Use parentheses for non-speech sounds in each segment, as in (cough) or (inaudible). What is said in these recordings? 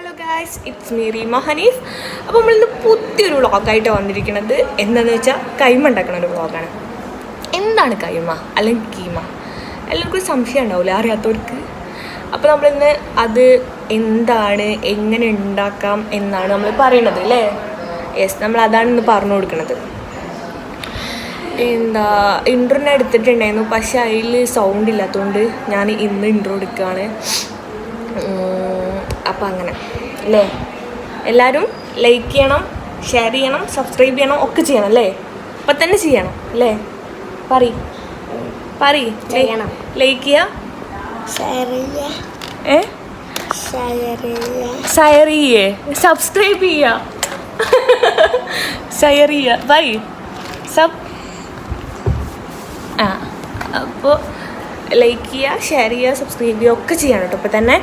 Hello guys it's Mary മഹനീഫ് ഹനീഫ് അപ്പോൾ നമ്മളിന്ന് പുതിയൊരു വ്ളോഗായിട്ട് വന്നിരിക്കുന്നത് എന്താണെന്ന് വെച്ചാൽ കൈമ ഉണ്ടാക്കുന്ന ഒരു വ്ളോഗാണ്. എന്താണ് കൈമ? അല്ലെങ്കിൽ കീമ? എല്ലാവർക്കും സംശയം ഉണ്ടാവില്ല അറിയാത്തവർക്ക്? അപ്പോൾ നമ്മളിന്ന് അത് എന്താണ് എങ്ങനെ ഉണ്ടാക്കാം എന്നാണ് നമ്മൾ പറയണത് അല്ലേ? യെസ് നമ്മൾ അതാണ് ഇന്ന് പറഞ്ഞു കൊടുക്കുന്നത് എന്താ ഇൻട്രോനെ എടുത്തിട്ടുണ്ടായിരുന്നു. പക്ഷേ അതിൽ സൗണ്ട് ഇല്ലാത്തതുകൊണ്ട് ഞാൻ ഇന്ന് ഇൻട്രോ എടുക്കുകയാണ് അപ്പം അങ്ങനെ അല്ലേ? എല്ലാവരും ലൈക്ക് ചെയ്യണം ഷെയർ ചെയ്യണം സബ്സ്ക്രൈബ് ചെയ്യണം ഒക്കെ ചെയ്യണം അല്ലേ? അപ്പം തന്നെ ചെയ്യണം അല്ലേ? പറ പറ ചെയ്യണം. ലൈക്ക് ചെയ്യുക ഷെയർ ചെയ്യേ. സബ്സ്ക്രൈബ് ചെയ്യുക ഷെയർ ചെയ്യുക ബൈ സബ് ആ അപ്പോൾ ലൈക്ക് ചെയ്യുക ഷെയർ ചെയ്യുക സബ്സ്ക്രൈബ് ചെയ്യുക ഒക്കെ ചെയ്യണം കേട്ടോ. ഇപ്പം തന്നെ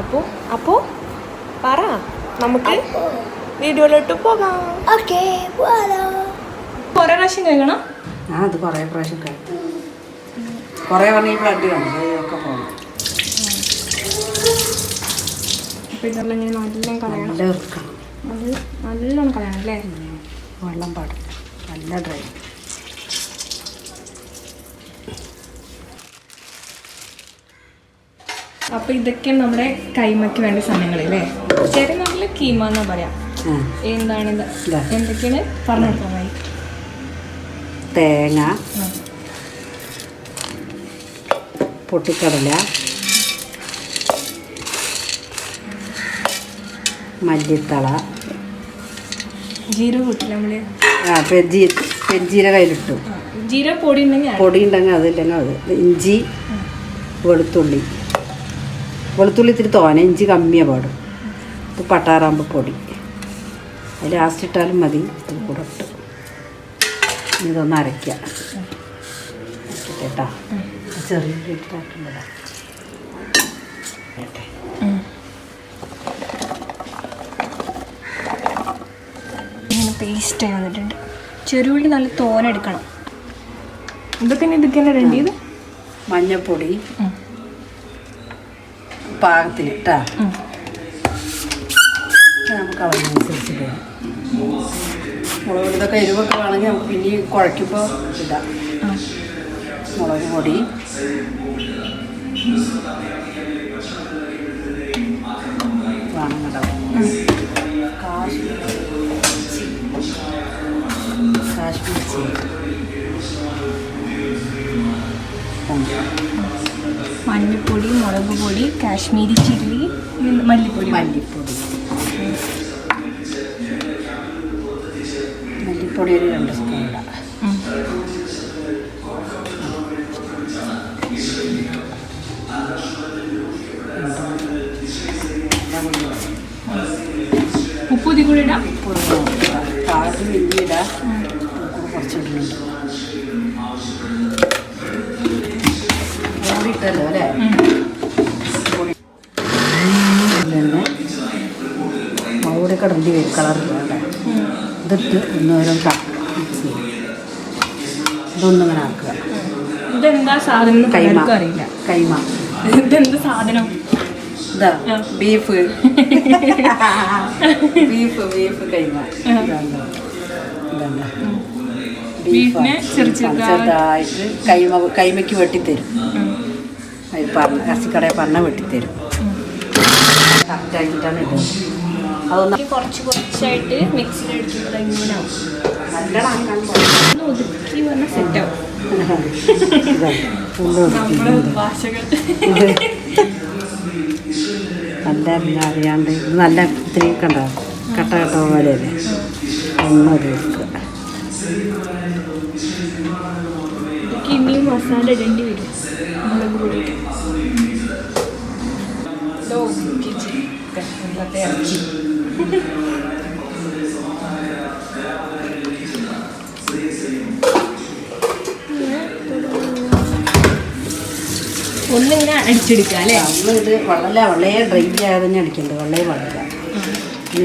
അപ്പോൾ അപ്പോൾ പറ. നമുക്ക് വീഡിയോയിലോട്ട് പോകാം. ഓക്കെ കുറേ പ്രാവശ്യം കഴിക്കണം ആ അത് കുറേ പ്രാവശ്യം കഴിക്കും കുറേ പറഞ്ഞ ഈ ബ്ലഡ് കണ്ടു? ഒക്കെ പോകണം അപ്പോൾ ഇതെല്ലാം ഇങ്ങനെ നല്ലോണം കളയണം. നല്ല നല്ലോണം കളയണം അല്ലേ? വെള്ളം പാടില്ല. നല്ല ഡ്രൈ അപ്പോൾ ഇതൊക്കെ നമ്മുടെ കൈമയ്ക്ക് വേണ്ട സാധനങ്ങൾ അല്ലേ? ചെറിയ നാട്ടിൽ കീമ എന്നാ പറയാ. എന്താണ്. എന്തൊക്കെയാണ്? പറഞ്ഞു കൊടുക്കാൻ തേങ്ങ. പൊട്ടിക്കടല. മല്ലിത്തള. ജീരക കൂട്ടില്ല നമ്മൾ ആ കയ്യിലിട്ടു. ജീരക പൊടി ഉണ്ടെങ്കിൽ പൊടി ഉണ്ടെങ്കിൽ അതില്ലെങ്കിൽ അത്. ഇഞ്ചി വെളുത്തുള്ളി. വെളുത്തുള്ളി ഇത്തിരി തോനെ ഇഞ്ചി കമ്മിയാണ് പാടും. ഇത് പട്ടാറാമ്പ് പൊടി. അത് ലാസ്റ്റ് ഇട്ടാലും മതി. ഇത് കൂടെ ഇട്ട്. ഇനി ഇതൊന്ന് അരയ്ക്കുക കേട്ടോ ചെറിയ ഇട്ടിട്ടുള്ളതാ ഇങ്ങനെ വന്നിട്ടുണ്ട് ചെറുപുള്ളി നല്ല തോനെടുക്കണം എടുക്കണം. ഇതൊക്കെ തന്നെ ഇടേണ്ടത് മഞ്ഞൾപ്പൊടി പാകത്തിന് ഇട്ടാ നമുക്ക് അളവിനനുസരിച്ച് ഇടാം മുളക് ഇതൊക്കെ എരിവൊക്കെ വേണമെങ്കിൽ നമുക്ക് പിന്നെ കുഴയ്ക്കുമ്പോൾ ഇടാം. മുളക് പൊടി. വേണം കേട്ടോ കാശ്മീർ കാശ്മീർ ചില്ലി. മഞ്ഞൾപ്പൊടി മുളക് പൊടി കാശ്മീരി ചില്ലി മല്ലിപ്പൊടി. മല്ലിപ്പൊടി. മല്ലിപ്പൊടി ഒരു രണ്ട് സ്പൂൺ ഇടാം. ഉപ്പ് ഇതിൽ കൂടി ഇടാം. ഇടാം. കുറച്ചിടുന്നുണ്ട് ഇട്ടല്ലോ അല്ലേ? കടണ്ടി വരും അല്ലേ ഇതിട്ട് ഒന്നോരോ മിക്സ് ചെയ്യും. ഇതൊന്നിങ്ങനെ ആക്കുക. ഇതെന്താ സാധനം കൈമ. അറിയില്ല. കൈമ. ഇതെന്ത് സാധനം? ഇതാ ബീഫ്. (laughs) ബീഫ് ബീഫ് കൈമ. ബീഫിനെ ചെറുതായിട്ട് കൈമ കൈമയ്ക്ക് വെട്ടിത്തരും. പറഞ്ഞ കസിക്കടയെ പറഞ്ഞ വെട്ടിത്തരും. ഇടുന്നത് അതൊന്ന് കുറച്ച് കുറച്ചായിട്ട് മിക്സിയിൽ അടിക്കുമ്പോൾ ഇങ്ങനെ ആവും. നല്ലതാണ് ഒതുക്കി സെറ്റാവും നല്ല പിന്നെ അറിയാണ്ട് നല്ല ഇത്തിരി കണ്ട? കട്ട കട്ട പോലെയല്ലേ ഒന്നും അത് ഇനിയും മസാല ഇടേണ്ടി വരും. മുളക് പൊടി. ഒന്നിങ്ങനെ അടിച്ചെടുക്കുക അല്ലേ? നമ്മളിത് വളരെ വളരെ ഡ്രൈ ആയത് തന്നെ അടിക്കേണ്ടത് വളരെ വളരെ.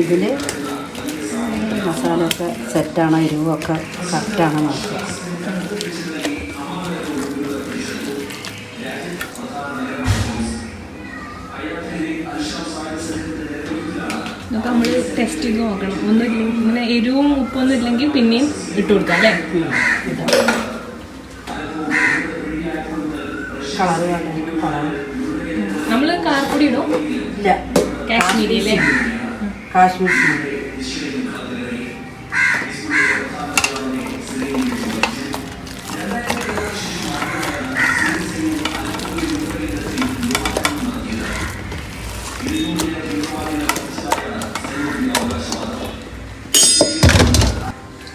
ഇതിൽ മസാലയൊക്കെ സെറ്റാണോ എരിവൊക്കെ കറക്റ്റാണോ നോക്കുക അപ്പോൾ നമ്മൾ ടെസ്റ്റ് ചെയ്ത് നോക്കണം ഒന്നില്ല ഇങ്ങനെ എരിവും ഉപ്പൊന്നും ഇല്ലെങ്കിൽ പിന്നെയും ഇട്ട് കൊടുക്കാം അല്ലേ? നമ്മൾ കാർപ്പൊടി ഇടും ഇല്ല. കാശ്മീരി അല്ലേ? കാശ്മീർ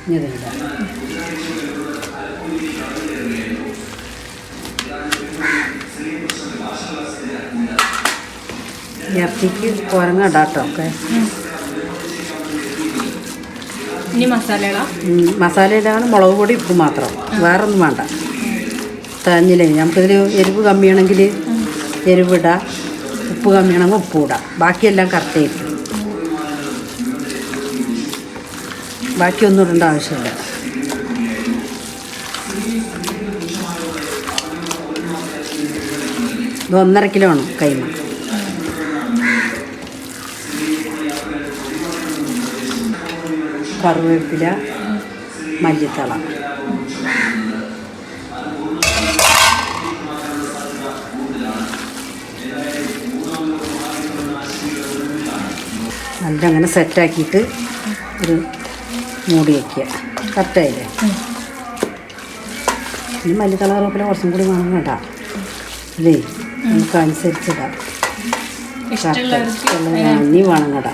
ഇതിടാം. ഇറച്ചിക്ക് കുരങ്ങ ഇടാട്ടോ ഒക്കെ. ഇനി മസാലകളാ മസാലയിലാണ് മുളക് പൊടി ഉപ്പ് മാത്രം. വേറെ ഒന്നും വേണ്ട. തഞ്ഞില്ലേ നമുക്കിതിൽ എരിവ് കമ്മിയാണെങ്കിൽ എരിവിടാം ഉപ്പ് കമ്മിയാണെങ്കിൽ ഉപ്പ് ഇടാം. ബാക്കിയെല്ലാം കറക്റ്റായിരിക്കും ബാക്കിയൊന്നും ഇടേണ്ട ആവശ്യമില്ല. ഇത് ഒന്നര കിലോ ആണ് കൈമ. കറുവേപ്പില മല്ലിത്തള. നല്ല അങ്ങനെ സെറ്റാക്കിയിട്ട് ഒരു മൂടി വയ്ക്കുക കറക്റ്റായില്ലേ? ഇനി മല്ലിത്തള കറിവേപ്പില കുറച്ചും കൂടി വേണം കേട്ടോ. അല്ലേ നമുക്ക് അനുസരിച്ചിടാം. ഇനി വേണം കേട്ടോ.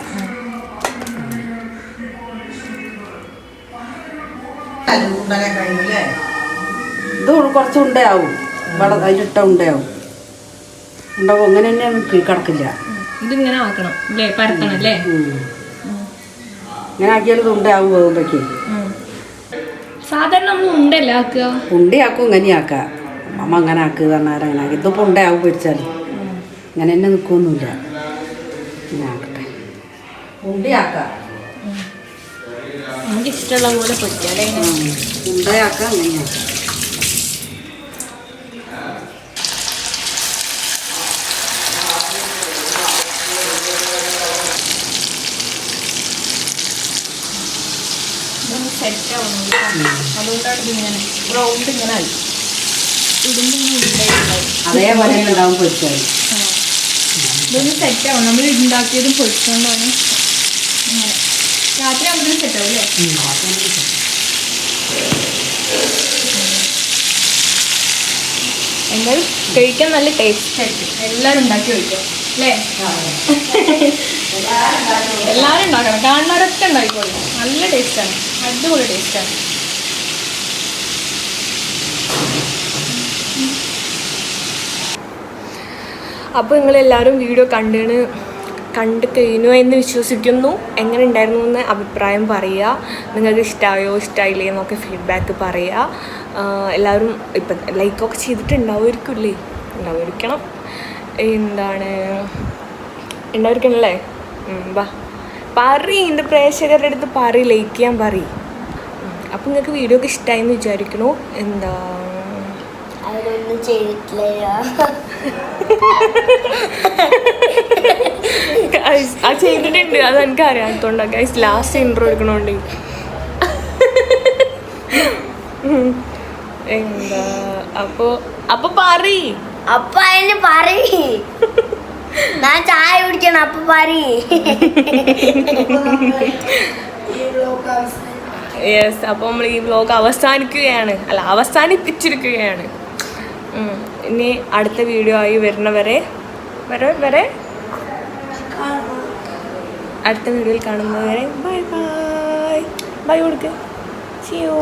ഇത് കുറച്ച് ഉണ്ടയാവും. വട അതിലിട്ട ഉണ്ടയാവും. ഉണ്ടാവും. അങ്ങനെ തന്നെ കിടക്കില്ല. ഇതിങ്ങനെ ആക്കണം. അല്ലേ പരത്തണം അല്ലേ. ഇങ്ങനെ ആക്കിയാൽ വേകുമ്പോഴേക്ക് ഉം. സാധാരണ നമ്മൾ ഉണ്ടല്ല ആക്കുക? ഉണ്ടയാക്കും ഇങ്ങനെയാക്കാം അമ്മ അങ്ങനെ ആക്കുക പറഞ്ഞാൽ അങ്ങനെ ആക്കി. ഇതിപ്പോൾ ഉണ്ടാവും പൊരിച്ചാൽ ഇങ്ങനെ തന്നെ നിൽക്കൊന്നുമില്ല ഇങ്ങനെ ആക്കട്ടെ. ഉണ്ടയാക്കാം നമുക്ക് ഇഷ്ടമുള്ള പോലെ പൊരിക്കാം ഉണ്ടയാക്കാം സെറ്റ് ആവണം അതുകൊണ്ടാണ് ഇങ്ങനെ അതേപോലെ ഉണ്ടാവും പൊരിച്ചുകൊണ്ടാണ് രാത്രി ആകുമ്പോഴത്തേനും സെറ്റ് ആവും അല്ലേ എന്തായാലും കഴിക്കാൻ നല്ല ടേസ്റ്റ് ആയിരിക്കും എല്ലാവരും ഉണ്ടാക്കി കഴിക്കും അല്ലേ എല്ലാവരും ഉണ്ടാക്കണം. കാണുന്നവരൊക്കെ ഉണ്ടാക്കിക്കോളൂ. നല്ല ടേസ്റ്റാണ് അടിപൊളി ടേസ്റ്റാണ് അപ്പോൾ നിങ്ങളെല്ലാവരും വീഡിയോ കണ്ടിന് കണ്ട് കഴിഞ്ഞു എന്ന് വിശ്വസിക്കുന്നു. എങ്ങനെ ഉണ്ടായിരുന്നു എന്ന് അഭിപ്രായം പറയുക. നിങ്ങൾക്ക് ഇഷ്ടമായോ ഇഷ്ടമായില്ലേ എന്നൊക്കെ ഫീഡ്ബാക്ക് പറയുക. എല്ലാവരും ഇപ്പം ലൈക്കൊക്കെ ചെയ്തിട്ടുണ്ടാവുമായിരിക്കില്ലേ ഉണ്ടാവുമായിരിക്കണം. എന്താണ്? ഉണ്ടായിരിക്കണല്ലേ ബാ പറയ് എന്റെ പ്രേക്ഷകരുടെ അടുത്ത് പറി ലൈക്ക് ചെയ്യാൻ പറി അപ്പം നിങ്ങൾക്ക് വീഡിയോ ഒക്കെ ഇഷ്ടമായി എന്ന് വിചാരിക്കണു. എന്താ? അവരൊന്നും ചെയ്തിട്ടില്ല Guys, ആ ചെയ്തിട്ടുണ്ട്. അത് എനിക്ക് അറിയാത്തോണ്ടാ ഗൈസ് ലാസ്റ്റ് ഇൻട്രോ എടുക്കണോണ്ട്. എന്താ? അപ്പോ അപ്പൊ പറ അപ്പൊ അതിന് പറയ്. ഞാൻ ചായ കുടിക്കണം അപ്പൊ പാരി യെസ് അപ്പോൾ നമ്മൾ ഈ വ്ലോഗ് അവസാനിക്കുകയാണ്. അല്ല അവസാനിപ്പിച്ചിരിക്കുകയാണ്. ഇനി അടുത്ത വീഡിയോ ആയി വരുന്നവരെ വരെ വരെ. അടുത്ത വീഡിയോയിൽ കാണുന്നവരെ ബൈ ബൈ ബൈ കൊടുക്കേ ചിയോ